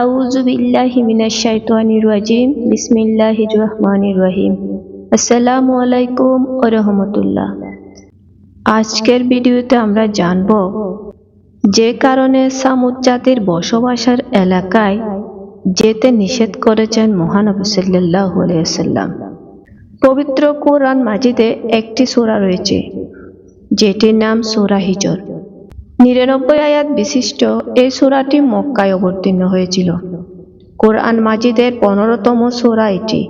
আউযু বিল্লাহি মিনাশ শাইতানির রাজিম, বিসমিল্লাহির রহমানির রহিম। আসসালামু আলাইকুম ওয়া রাহমাতুল্লাহ। আজকের ভিডিওতে আমরা জানব যে কারণে সামুদ জাতির বসবাসের এলাকায় যেতে নিষেধ করেছেন মহানবী সাল্লাল্লাহু আলাইহি সাল্লাম পবিত্র কোরআন মাজিদে একটি সূরা রয়েছে, যেটির নাম সূরা হিজর। নিরানব্বই আয়াত বিশিষ্ট এই সূরাটি মক্কায় অবতীর্ণ হয়েছিল। কোরআন মাজিদের পনেরোতম সূরা এটি।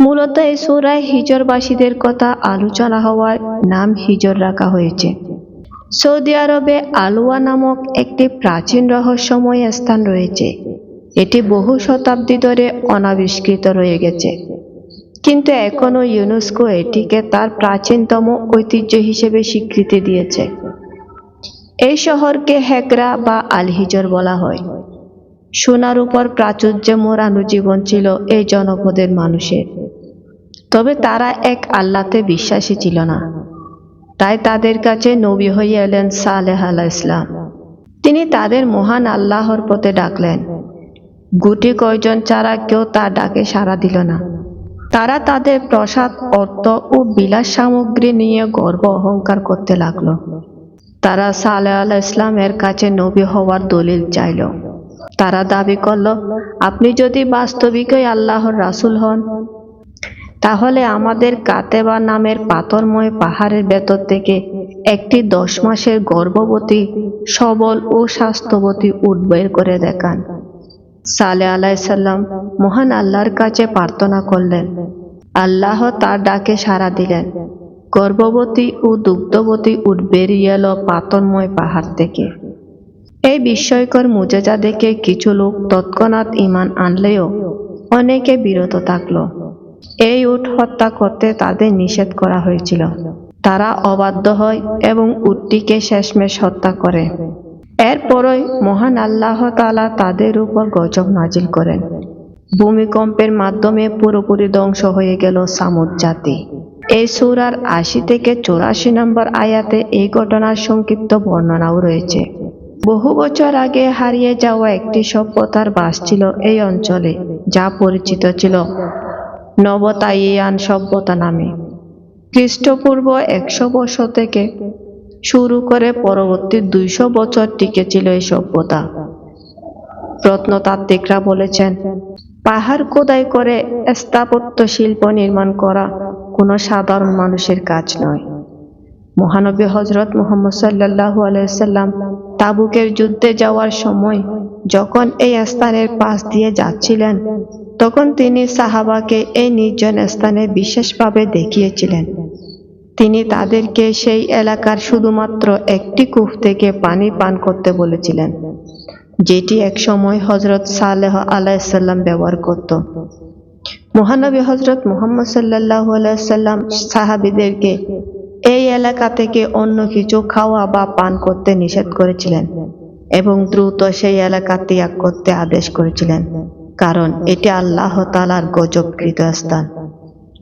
মূলত এই সূরায় হিজরবাসীদের কথা আলোচনা হওয়ার নাম হিজর রাখা হয়েছে। সৌদি আরবে আলুয়া নামক একটি প্রাচীন রহস্যময় স্থান রয়েছে। এটি বহু শতাব্দী ধরে অনাবিষ্কৃত রয়ে গেছে। কিন্তু এখনও ইউনেস্কো এটিকে তার প্রাচীনতম ঐতিহ্য হিসেবে স্বীকৃতি দিয়েছে। এই শহরকে হেকরা বা আলহিজর বলা হয়। সোনার উপর প্রাচুর্যে মোড়ানো জীবন ছিল এই জনপদের মানুষের। তবে তারা এক আল্লাতে বিশ্বাসী ছিল না। তাই তাদের কাছে নবী হয়ে এলেন সালেহ আলাহ ইসলাম তিনি তাদের মহান আল্লাহর পথে ডাকলেন। গুটি কয়জন ছাড়া কেউ তার ডাকে সাড়া দিল না। তারা তাদের প্রসাদ, অর্থ ও বিলাস সামগ্রী নিয়ে গর্ব অহংকার করতে লাগল। তারা সালে আলাহ ইসলামের কাছে নবী হওয়ার দলিল চাইল। তারা দাবি করল, আপনি যদি বাস্তবিকই আল্লাহর রাসূল হন, তাহলে আমাদের কাতেবা নামের পাথরময় পাহাড়ের ভেতর থেকে একটি দশ মাসের গর্ভবতী সবল ও স্বাস্থ্যবতী উট বের করে দেখান। সালে আলাইসাল্লাম মহান আল্লাহর কাছে প্রার্থনা করলেন। আল্লাহ তার ডাকে সাড়া দিলেন। গর্ভবতী ও দুগ্ধবতী উট বেরিয়ে এলো পাথরময় পাহাড় থেকে এই বিস্ময়কর মুজেজা দেখে কিছু লোক তৎক্ষণাৎ ইমান আনলেও অনেকে বিরত থাকল। এই উট হত্যা করতে তাদের নিষেধ করা হয়েছিল। তারা অবাধ্য হয় এবং উটটিকে শেষমেশ হত্যা করে। এরপরই মহান আল্লাহ তালা তাদের উপর গজব নাজিল করেন। ভূমিকম্পের মাধ্যমে পুরোপুরি ধ্বংস হয়ে গেল সামুদ জাতি। এই সুরার আশি থেকে চৌরাশি নম্বর আয়াতে এই ঘটনার সংক্ষিপ্ত বর্ণনাও রয়েছে। বহু বছর আগে হারিয়ে যাওয়া একটি সভ্যতার বাস ছিল এই অঞ্চলে, যা পরিচিত ছিল নবতাইয়ান সভ্যতা নামে। খ্রিস্টপূর্ব একশো বছর থেকে শুরু করে পরবর্তী দুইশো বছর টিকেছিল এই সভ্যতা। প্রত্নতাত্ত্বিকরা বলেছেন, পাহাড় খোদাই করে স্থাপত্য শিল্প নির্মাণ করা কোনো সাধারণ মানুষের কাজ নয়। মহানবী হজরত মোহাম্মদ সাল্লাহু আলাইসাল্লাম তাবুকের যুদ্ধে যাওয়ার সময় যখন এই স্থানের পাশ দিয়ে যাচ্ছিলেন, তখন তিনি সাহাবাকে এই নির্জন স্থানে বিশেষভাবে দেখিয়েছিলেন। তিনি তাদেরকে সেই এলাকার শুধুমাত্র একটি কূপ থেকে পানি পান করতে বলেছিলেন, যেটি একসময় হজরত সালেহ আলাইসাল্লাম ব্যবহার করত। মহানবী হজরত মোহাম্মদ সাল্লাহ সাল্লাম সাহাবিদেরকে এই এলাকা থেকে অন্য কিছু খাওয়া বা পান করতে নিষেধ করেছিলেন এবং দ্রুত সেই এলাকা ত্যাগ করতে আদেশ করেছিলেন। কারণ এটি আল্লাহ তালার গজবকৃত স্থান।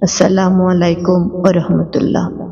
আসসালামু আলাইকুম রহমতুল্লাহ।